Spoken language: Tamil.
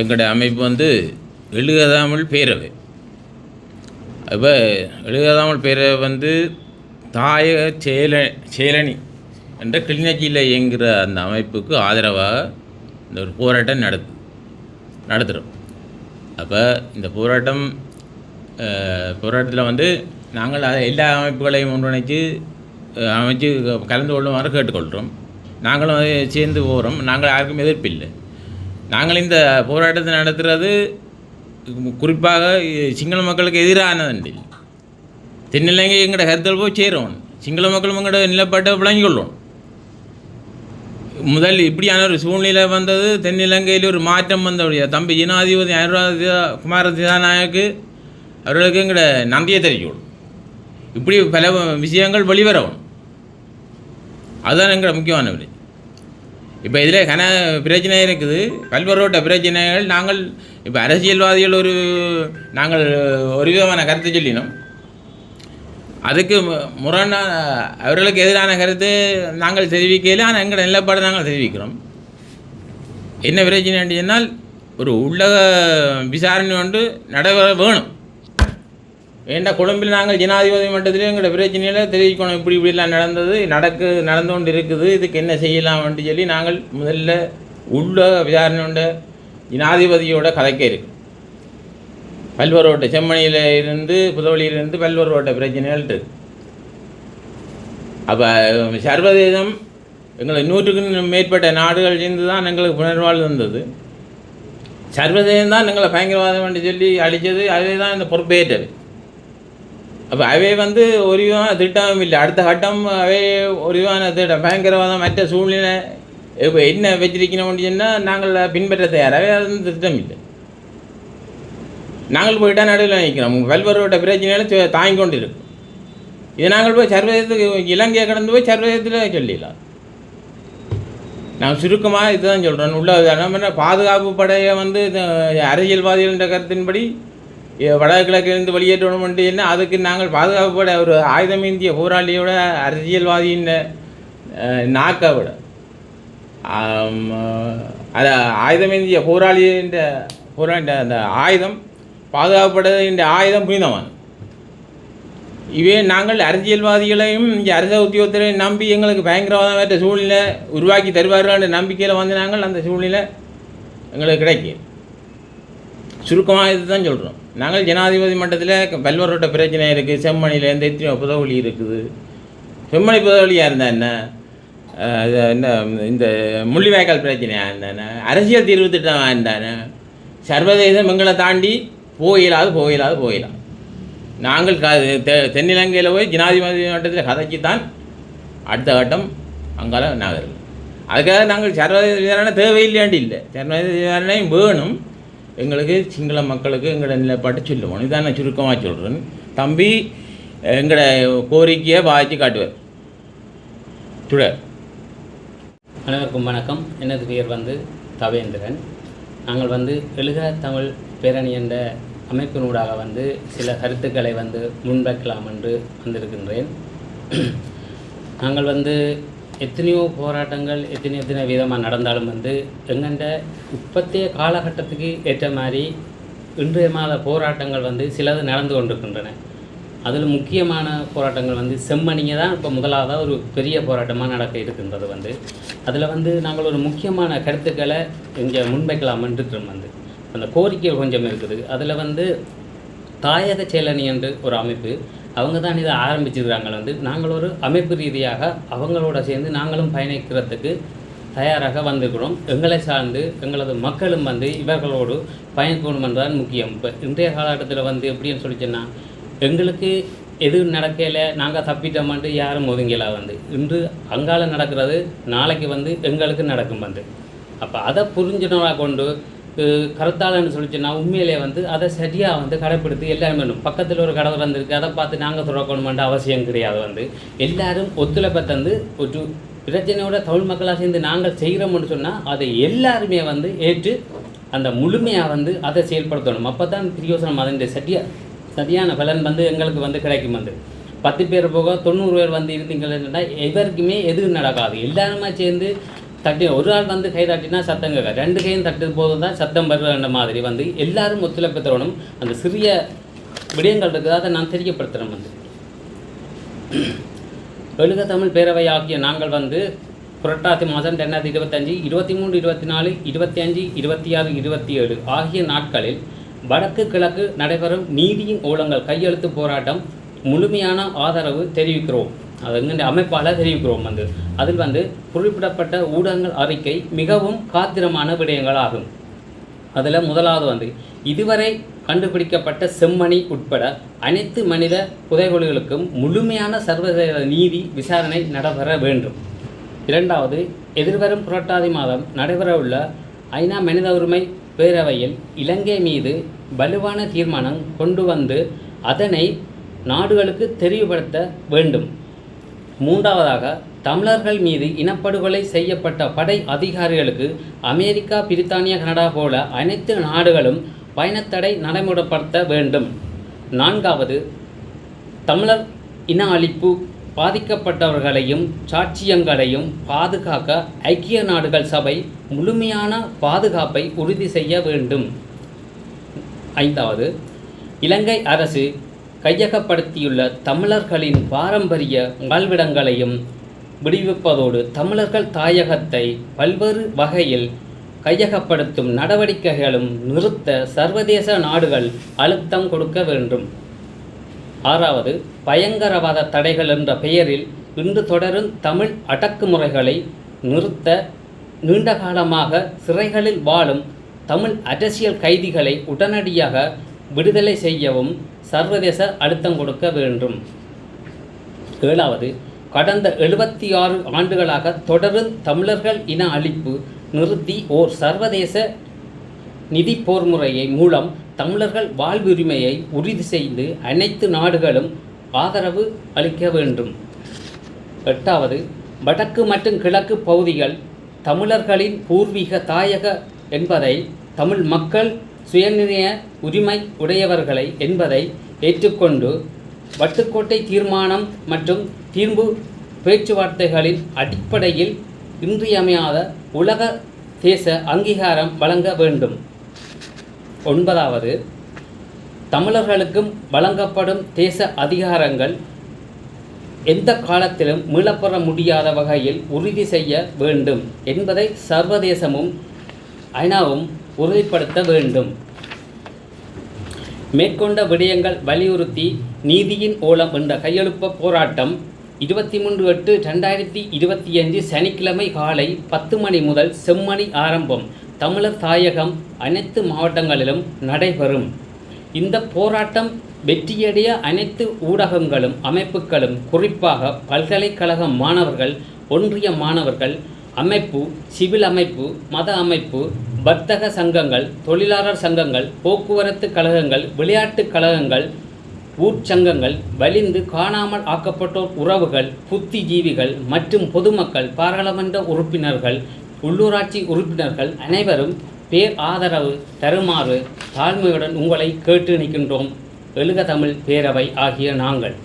எங்களுடைய அமைப்பு வந்து எழுகதாமல் பேரவை. அப்போ எழுகதாமல் பேரவை வந்து தாய செயல சேலனி என்ற கிளிநொச்சியில் இயங்குகிற அந்த அமைப்புக்கு ஆதரவாக இந்த ஒரு போராட்டம் நடத்து நடத்துகிறோம் அப்போ இந்த போராட்டம் போராட்டத்தில் வந்து நாங்கள் அதை எல்லா அமைப்புகளையும் ஒன்றிணைச்சு அமைச்சு கலந்து கொள்ளுமாறு கேட்டுக்கொள்கிறோம் நாங்களும் அதை சேர்ந்து போகிறோம் நாங்கள் யாருக்கும் எதிர்ப்பு இல்லை. நாங்கள் இந்த போராட்டத்தை நடத்துகிறது குறிப்பாக சிங்கள மக்களுக்கு எதிரானதண்டி தென்னிலங்கை எங்களோட கருத்தல் போய் சேரும். சிங்கள மக்களும் எங்களோட நிலப்பாட்டை விளங்கி கொள்ளும். முதல் இப்படியான ஒரு சூழ்நிலை வந்தது. தென்னிலங்கையில் ஒரு மாற்றம் வந்தவுடைய தம்பி ஜனாதிபதி அனுராதா குமார திசாநாயக்கு அவர்களுக்கு எங்களோட நன்றியை தெரிவிக்கணும். இப்படி பல விஷயங்கள் வெளிவரவும். அதுதான் எங்களோட முக்கியமான விலை இப்போ இதில் கன பிரச்சனை இருக்குது. பல்வேறுபட்ட பிரச்சனைகள் நாங்கள் இப்போ அரசியல்வாதிகள் ஒரு நாங்கள் ஒரு விதமான கருத்தை சொல்லினோம். அதுக்கு மு- அவர்களுக்கு எதிரான கருத்து நாங்கள் தெரிவிக்கல ஆனால் எங்கள் நிலப்பாடு நாங்கள் தெரிவிக்கிறோம். என்ன பிரச்சனை சொன்னால் ஒரு உள்ளக விசாரணை ஒன்று நடைபெற வேணும். ஏண்டா கொழும்பில் நாங்கள் ஜனாதிபதி மட்டத்திலே எங்களோட பிரச்சனையில் தெரிவிக்கணும் இப்படி இப்படிலாம் நடந்தது நடக்கு நடந்து கொண்டு இருக்குது இதுக்கு என்ன செய்யலாம்ன்ட்டு சொல்லி நாங்கள் முதல்ல உள்ள விசாரணை உண்ட ஜனாதிபதியோட கதைக்க இருக்கு. பல்வேறுபட்ட செம்மணியில் இருந்து புதவழியிலிருந்து பல்வேறுபட்ட பிரச்சனைகள் இருக்கு. அப்போ சர்வதேசம் எங்களை நூற்றுக்கு மேற்பட்ட நாடுகள் சேர்ந்து தான் எங்களுக்கு புனர்வாழ்வு வந்தது. சர்வதேசம் தான் எங்களை பயங்கரவாதம் என்று சொல்லி அழித்தது அதே தான் இந்த பொறுப்பேற்றது. அப்போ அவை வந்து ஒரு விதமான திட்டமும் இல்லை அடுத்த கட்டம் அவை ஒரு விதமான திட்டம் பயங்கரவாதம் மற்ற சூழ்நிலை இப்போ என்ன வச்சிருக்கணும் சொன்னால் நாங்கள் பின்பற்ற தயாராகவே அது வந்து திட்டம் இல்லை நாங்கள் போயிட்டா நடுவில் நிற்கிறோம் பல்வேறுபட்ட பிரச்சனைகளை தாங்கி கொண்டு இருக்கும் இதை நாங்கள் போய் சர்வதேசத்துக்கு இலங்கையை கடந்து போய் சர்வதேசத்தில் சொல்லிடலாம் நான் சுருக்கமாக இதுதான் சொல்கிறேன் உள்ள என்ன பாதுகாப்பு படையை வந்து அரசியல்வாதிகள் என்ற கருத்தின்படி வடகிழக்கிலிருந்து வெளியேற்றணும் என்ன அதுக்கு நாங்கள் பாதுகாப்பு ஒரு ஆயுதமேந்திய போராளியோட அரசியல்வாதியின் நாக்கை விட. அது ஆயுதமேந்திய போராளியின் போராளி அந்த ஆயுதம் பாதுகாப்பு படையின் ஆயுதம் புனிதமான இவே நாங்கள் அரசியல்வாதிகளையும் இங்கே அரச உத்தியோகத்திலையும் நம்பி எங்களுக்கு பயங்கரவாதமற்ற சூழ்நிலை உருவாக்கி தருவார்கள் என்ற நம்பிக்கையில் வந்து நாங்கள் அந்த சூழ்நிலை எங்களுக்கு கிடைக்கும் சுருக்கமாக இதுதான் சொல்கிறோம் நாங்கள் ஜனாதிபதி மட்டத்தில் பல்வரோட்ட பிரச்சனை இருக்குது செம்மணிலேருந்து எந்த எத்தனையோ புதவழி இருக்குது. செம்மணி புதவழியாக இருந்தால் என்ன? என்ன இந்த முள்ளிவாய்க்கால் பிரச்சனையாக இருந்தானே அரசியல் தீர்வு திட்டமாக இருந்தானே சர்வதேசம் எங்களை தாண்டி போயிடாது போயிடாது போயிடலாம் நாங்கள் க தென்னிலங்கையில் போய் ஜனாதிபதி மட்டத்தில் கதைக்கு தான் அடுத்த கட்டம் அங்கால நகரும் அதுக்காக நாங்கள் சர்வதேச விசாரணை தேவையில்லையாண்டி இல்லை. சர்வதேச விசாரணையும் வேணும். எங்களுக்கு சிங்கள மக்களுக்கு எங்களோட நிலைப்பாட்டை சொல்லுவோம். இதான் நான் சுருக்கமாக சொல்கிறேன் தம்பி எங்களோட கோரிக்கையை வாய்ச்சி காட்டுவார். சுடர் அனைவருக்கும் வணக்கம். எனது பெயர் வந்து தவேந்திரன். நாங்கள் வந்து எழுக தமிழ் பேரணி என்ற அமைப்பினூடாக வந்து சில கருத்துக்களை வந்து முன்வைக்கலாம் என்று வந்திருக்கின்றேன். நாங்கள் வந்து எத்தனையோ போராட்டங்கள் எத்தனை எத்தனை விதமாக நடந்தாலும் வந்து எங்கண்ட இப்பத்திய காலகட்டத்துக்கு ஏற்ற மாதிரி இன்றைய மாத போராட்டங்கள் வந்து சிலது நடந்து கொண்டிருக்கின்றன. அதில் முக்கியமான போராட்டங்கள் வந்து செம்மணிங்க தான் இப்போ முதலாவதாக ஒரு பெரிய போராட்டமாக நடக்க இருக்கின்றது வந்து. அதில் வந்து நாங்கள் ஒரு முக்கியமான கருத்துக்களை இங்கே முன்வைக்கலாம்னு வந்து. அந்த கோரிக்கை கொஞ்சம் இருக்குது. அதில் வந்து தாயக செயலணி என்று ஒரு அமைப்பு அவங்க தான் இதை ஆரம்பிச்சிருக்காங்க வந்து நாங்கள் ஒரு அமைப்பு ரீதியாக அவங்களோட சேர்ந்து நாங்களும் பயணிக்கிறதுக்கு தயாராக வந்திருக்கிறோம். எங்களை சார்ந்து எங்களது மக்களும் வந்து இவர்களோடு பயணிக்கணும் என்றுதான் முக்கியம். இப்போ இன்றைய காலகட்டத்தில் வந்து எப்படின்னு சொல்லிச்சுன்னா எங்களுக்கு எது நடக்கலை நாங்கள் தப்பிட்டோமான்ட்டு யாரும் ஒதுங்கலாம் வந்து. இன்று அங்கால நடக்கிறது நாளைக்கு வந்து எங்களுக்கு நடக்கும் வந்து. அப்போ அதை புரிஞ்சுனவா கொண்டு கருத்தாளன்னு சொல்லிச்சுன்னா உண்மையிலே வந்து அதை சரியாக வந்து கடைப்பிடித்து எல்லாரும் வேணும் பக்கத்தில் ஒரு கடை வந்திருக்கு அதை பார்த்து நாங்கள் துறக்கணுமென்ற அவசியம் கிடையாது வந்து. எல்லாரும் ஒத்துழைப்பை தந்து ஒரு பிரச்சனையோட தமிழ் மக்களாக சேர்ந்து நாங்கள் செய்கிறோம்னு சொன்னால் அதை எல்லாருமே வந்து ஏற்று அந்த முழுமையாக வந்து அதை செயல்படுத்தணும். அப்போ தான் பிரியோசனம் அதனுடைய சரியாக சரியான பலன் வந்து எங்களுக்கு வந்து கிடைக்கும் வந்து. பத்து பேர் போக தொண்ணூறு பேர் வந்து இருந்தீங்கன்னா எவருக்குமே எதுவும் நடக்காது. எல்லாருமே சேர்ந்து தட்டி ஒரு ஆள் வந்து கை தட்டினா சத்தம் கேட்க ரெண்டு கையும் தட்டு போது தான் சத்தம் வருகின்ற மாதிரி வந்து எல்லாரும் ஒத்துழைப்பு தரணும் அந்த சிறிய விடயங்கள் இருக்குது அதை நான் தெரியப்படுத்துகிறேன் வந்து. எழுக தமிழ் பேரவை ஆகிய நாங்கள் வந்து புரட்டாசி மாதம் ரெண்டாயிரத்தி இருபத்தஞ்சி இருபத்தி மூணு இருபத்தி நாலு இருபத்தி அஞ்சு இருபத்தி ஆறு இருபத்தி ஏழு ஆகிய நாட்களில் வடக்கு கிழக்கு நடைபெறும் நீதியின் ஓலங்கள் கையெழுத்து போராட்டம் முழுமையான ஆதரவு தெரிவிக்கிறோம். அது எங்கள் அமைப்பால் தெரிவிக்கிறோம் வந்து. அதில் வந்து குறிப்பிடப்பட்ட ஊடகங்கள் அறிக்கை மிகவும் காத்திரமான விடயங்கள் ஆகும் அதில் முதலாவது வந்து இதுவரை கண்டுபிடிக்கப்பட்ட செம்மணி உட்பட அனைத்து மனித புதைகுலிகளுக்கும் முழுமையான சர்வதேச நீதி விசாரணை நடைபெற வேண்டும். இரண்டாவது எதிர்வரும் புரட்டாதி மாதம் நடைபெறவுள்ள ஐநா மனித உரிமை பேரவையில் இலங்கை மீது வலுவான தீர்மானம் கொண்டு வந்து அதனை நாடுகளுக்கு தெரிவுபடுத்த வேண்டும். மூன்றாவதாக தமிழர்கள் மீது இனப்படுகொலை செய்யப்பட்ட படை அதிகாரிகளுக்கு அமெரிக்கா பிரித்தானியா கனடா போல அனைத்து நாடுகளும் பயணத்தடை நடைமுறைப்படுத்த வேண்டும். நான்காவது தமிழர் இன அழிப்பு பாதிக்கப்பட்டவர்களையும் சாட்சியங்களையும் பாதுகாக்க ஐக்கிய நாடுகள் சபை முழுமையான பாதுகாப்பை உறுதி செய்ய வேண்டும். ஐந்தாவது இலங்கை அரசு கையகப்படுத்தியுள்ள தமிழர்களின் பாரம்பரிய வாழ்விடங்களையும் விடுவிப்பதோடு தமிழர்கள் தாயகத்தை பல்வேறு வகையில் கையகப்படுத்தும் நடவடிக்கைகளும் நிறுத்த சர்வதேச நாடுகள் அழுத்தம் கொடுக்க வேண்டும். ஆறாவது பயங்கரவாத தடைகள் என்ற பெயரில் இன்று தொடரும் தமிழ் அடக்குமுறைகளை நிறுத்த நீண்ட காலமாக சிறைகளில் வாழும் தமிழ் அரசியல் கைதிகளை உடனடியாக விடுதலை செய்யவும் சர்வதேச அழுத்தம் கொடுக்க வேண்டும். ஏழாவது கடந்த எழுபத்தி ஆறு ஆண்டுகளாக தொடரும் தமிழர்கள் இன அழிப்பு நிறுத்தி ஓர் சர்வதேச நிதி போர் முறையை மூலம் தமிழர்கள் வாழ்வுரிமையை உறுதி செய்து அனைத்து நாடுகளும் ஆதரவு அளிக்க வேண்டும். எட்டாவது வடக்கு மற்றும் கிழக்கு பகுதிகள் தமிழர்களின் பூர்வீக தாயக என்பதை தமிழ் மக்கள் சுயநிர்ணய உரிமை உடையவர்களை என்பதை ஏற்றுக்கொண்டு வட்டுக்கோட்டை தீர்மானம் மற்றும் தீர்வு பேச்சுவார்த்தைகளின் அடிப்படையில் இன்றியமையாத உலக தேச அங்கீகாரம் வழங்க வேண்டும். ஒன்பதாவது தமிழர்களுக்கும் வழங்கப்படும் தேச அதிகாரங்கள் எந்த காலத்திலும் மீளப்பெற முடியாத வகையில் உறுதி செய்ய வேண்டும் என்பதை சர்வதேசமும் ஐநாவும் உறுதிப்படுத்த வேண்டும். மேற்கொண்ட விடயங்கள் வலியுறுத்தி நீதியின் ஓலம் என்ற கையெழுப்ப போராட்டம் இருபத்தி மூன்று எட்டு ரெண்டாயிரத்தி இருபத்தி அஞ்சு சனிக்கிழமை காலை பத்து மணி முதல் செம்மணி ஆரம்பம். தமிழர் தாயகம் அனைத்து மாவட்டங்களிலும் நடைபெறும். இந்த போராட்டம் வெற்றியடைய அனைத்து ஊடகங்களும் அமைப்புகளும் குறிப்பாக பல்கலைக்கழக மாணவர்கள் ஒன்றிய மாணவர்கள் அமைப்பு சிவில் அமைப்பு மத அமைப்பு வர்த்தக சங்கங்கள் தொழிலாளர் சங்கங்கள் போக்குவரத்து கழகங்கள் விளையாட்டுக் கழகங்கள் ஊர்ச்சங்கங்கள் வலிந்து காணாமல் ஆக்கப்பட்டோர் உறவுகள் புத்திஜீவிகள் மற்றும் பொதுமக்கள் பாராளுமன்ற உறுப்பினர்கள் உள்ளூராட்சி உறுப்பினர்கள் அனைவரும் பேர் ஆதரவு தருமாறு தாழ்மையுடன் உங்களை கேட்டு நிற்கின்றோம். எழுக தமிழ் பேரவை ஆகிய நாங்கள்.